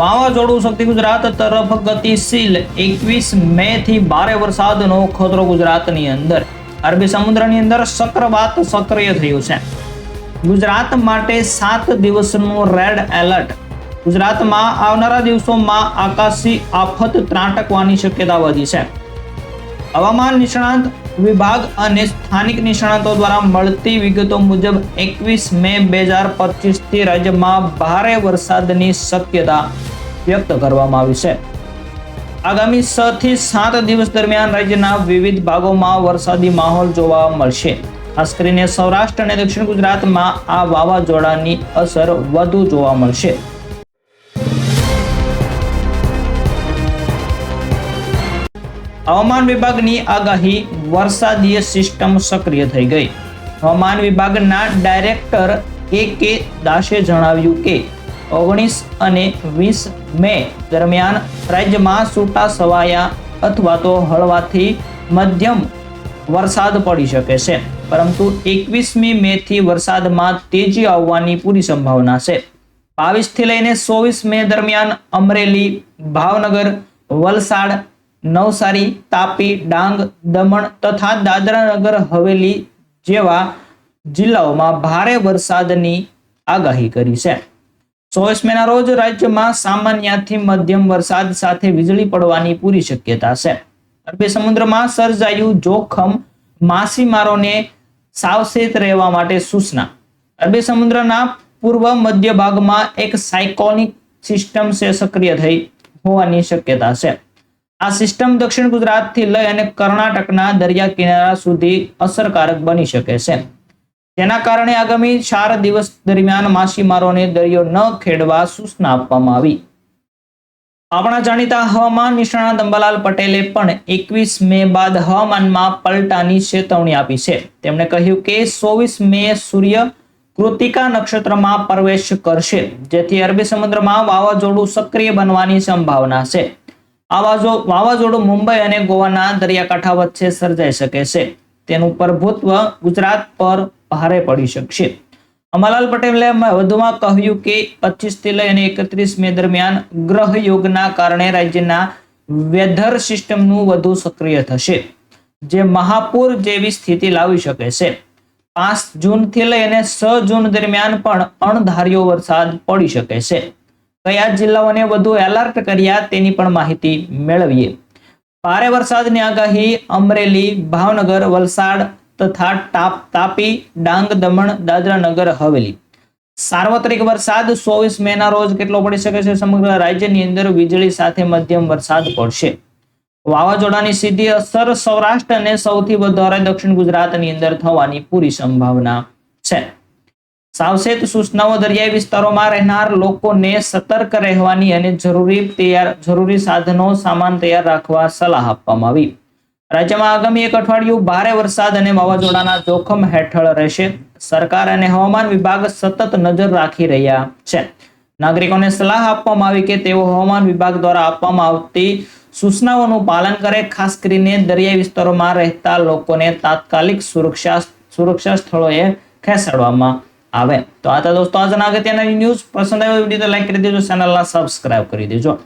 વાવાઝોડું શક્તિ ગુજરાત તરફ ગતિશીલ. એકવીસ મે થી ભારે વરસાદનો ખતરો ગુજરાતની અંદર. અરબી સમુદ્રની અંદર ચક્રવાત સક્રિય થયું છે. ગુજરાત માટે સાત દિવસનું રેડ એલર્ટ. ગુજરાતમાં આવનારા દિવસોમાં આકાશી આફત ત્રાટકવાની શક્યતા વધી છે. હવામાન નિષ્ણાંત વિભાગ અને સ્થાનિક નિષ્ણાંતો દ્વારા મળતી વિગતો મુજબ એકવીસ મે બે હજાર પચીસથી રાજ્યમાં ભારે વરસાદની શક્યતા વ્યક્ત કરવામાં આવી છે. આગામી છ થી સાત દિવસ દરમિયાન રાજ્યના વિવિધ ભાગોમાં વરસાદી માહોલ જોવા મળશે. ખાસ કરીને સૌરાષ્ટ્ર અને દક્ષિણ ગુજરાતમાં આ વાવાઝોડાની અસર વધુ જોવા મળશે. હવામાન વિભાગની આગાહી વરસાદીય સિસ્ટમ સક્રિય થઈ ગઈ. હવામાન વિભાગના ડાયરેક્ટર એ કે દાસે જણાવ્યું કે ઓગણીસ અને વીસ મે દરમિયાન રાજ્યમાં છૂટા છવાયા અથવા તો હળવાથી મધ્યમ વરસાદ પડી શકે છે. પરંતુ એકવીસમી મે થી વરસાદમાં તેજી આવવાની પૂરી સંભાવના છે. બાવીસથી લઈને ચોવીસ મે દરમિયાન અમરેલી, ભાવનગર, વલસાડ, નવસારી, તાપી, ડાંગ, દમણ તથા દાદરાનગર, હવેલી જેવા જિલ્લાઓમાં ભારે વરસાદની આગાહી કરી છે. ચોવીસ મેના રોજ રાજ્યમાં સામાન્યથી મધ્યમ વરસાદ સાથે વીજળી પડવાની પૂરી શક્યતા છે. અરબી સમુદ્રમાં સર્જાયું જોખમ માછીમારોને સાવચેત રહેવા માટે સૂચના. અરબી સમુદ્રના પૂર્વ મધ્ય ભાગમાં એક સાયકોનિક સિસ્ટમ છે, સક્રિય થઈ હોવાની શક્યતા છે. આ સિસ્ટમ દક્ષિણ ગુજરાતથી લઈ અને કર્ણાટકના દરિયા કિનારા સુધી અસરકારક બની શકે છે. જેના કારણે આગામી ચાર દિવસ દરમિયાન માછીમારોને દરિયો ન ખેડવા સૂચના આપવામાં આવી. આપણા જાણીતા હવામાન નિષ્ણાત અંબાલાલ પટેલે પણ એકવીસ મે બાદ હવામાનમાં પલટાની ચેતવણી આપી છે. તેમણે કહ્યું કે ચોવીસ મે સૂર્ય કૃતિકા નક્ષત્રમાં પ્રવેશ કરશે, જેથી અરબી સમુદ્રમાં વાવાઝોડું સક્રિય બનવાની સંભાવના છે. વાવાઝોડું મુંબઈ અને ગોવાના દરિયાકાંઠા વચ્ચે સર્જાઈ શકે છે. તેનું પ્રભુત્વ ગુજરાત પર ભારે પડી શકશે. અમરલાલ પટેલે વધુમાં કહ્યું કે પચીસથી લઈ અને એકત્રીસ મે દરમિયાન ગ્રહ યોગના કારણે રાજ્યના વેધર સિસ્ટમનું વધુ સક્રિય થશે, જે મહાપૂર જેવી સ્થિતિ લાવી શકે છે. પાંચ જૂનથી લઈ અને છ જૂન દરમિયાન પણ અણધાર્યો વરસાદ પડી શકે છે. કયા જિલ્લાઓને વધુ એલર્ટ કર્યા તેની પણ માહિતી મેળવીએ. ભારે વરસાદની આગાહી અમરેલી, ભાવનગર, વલસાડ તથા તાપી, ડાંગ, દમણ, દાદરા નગર, હવેલી. સાર્વત્રિક વરસાદ, ચોવીસ મે ના રોજ કેટલો પડી શકે છે સમગ્ર રાજ્યની અંદર? વીજળી સાથે મધ્યમ વરસાદ પડશે. વાવાઝોડાની સીધી અસર સૌરાષ્ટ્ર અને સૌથી વધારે દક્ષિણ ગુજરાતની અંદર થવાની પૂરી સંભાવના છે. સાવચેત સૂચનાઓ દરિયાઈ વિસ્તારોમાં રહેનાર લોકોને સતર્ક રહેવાની અને જરૂરી તૈયાર, જરૂરી સાધનો, સામાન તૈયાર રાખવા સલાહ આપવામાં આવી. રાજ્યમાં આગામી એક અઠવાડિયું ભારે વરસાદ અને વાવાઝોડાના જોખમ હેઠળ રહેશે. સરકાર અને હવામાન વિભાગ સતત નજર રાખી રહ્યા છે. નાગરિકોને સલાહ આપવામાં આવી કે તેઓ હવામાન વિભાગ દ્વારા આપવામાં આવતી સૂચનાઓનું પાલન કરે, ખાસ કરીને દરિયાઈ વિસ્તારોમાં રહેતા લોકોને તાત્કાલિક સુરક્ષા સુરક્ષા સ્થળોએ ખસેડવામાં આવે. તો આ તો દોસ્તો આજના અગત્યના ન્યૂઝ પસંદ આવ્યો વીડિયો તો લાઈક કરી દેજો ચેનલના સબસ્ક્રાઇબ કરી દેજો.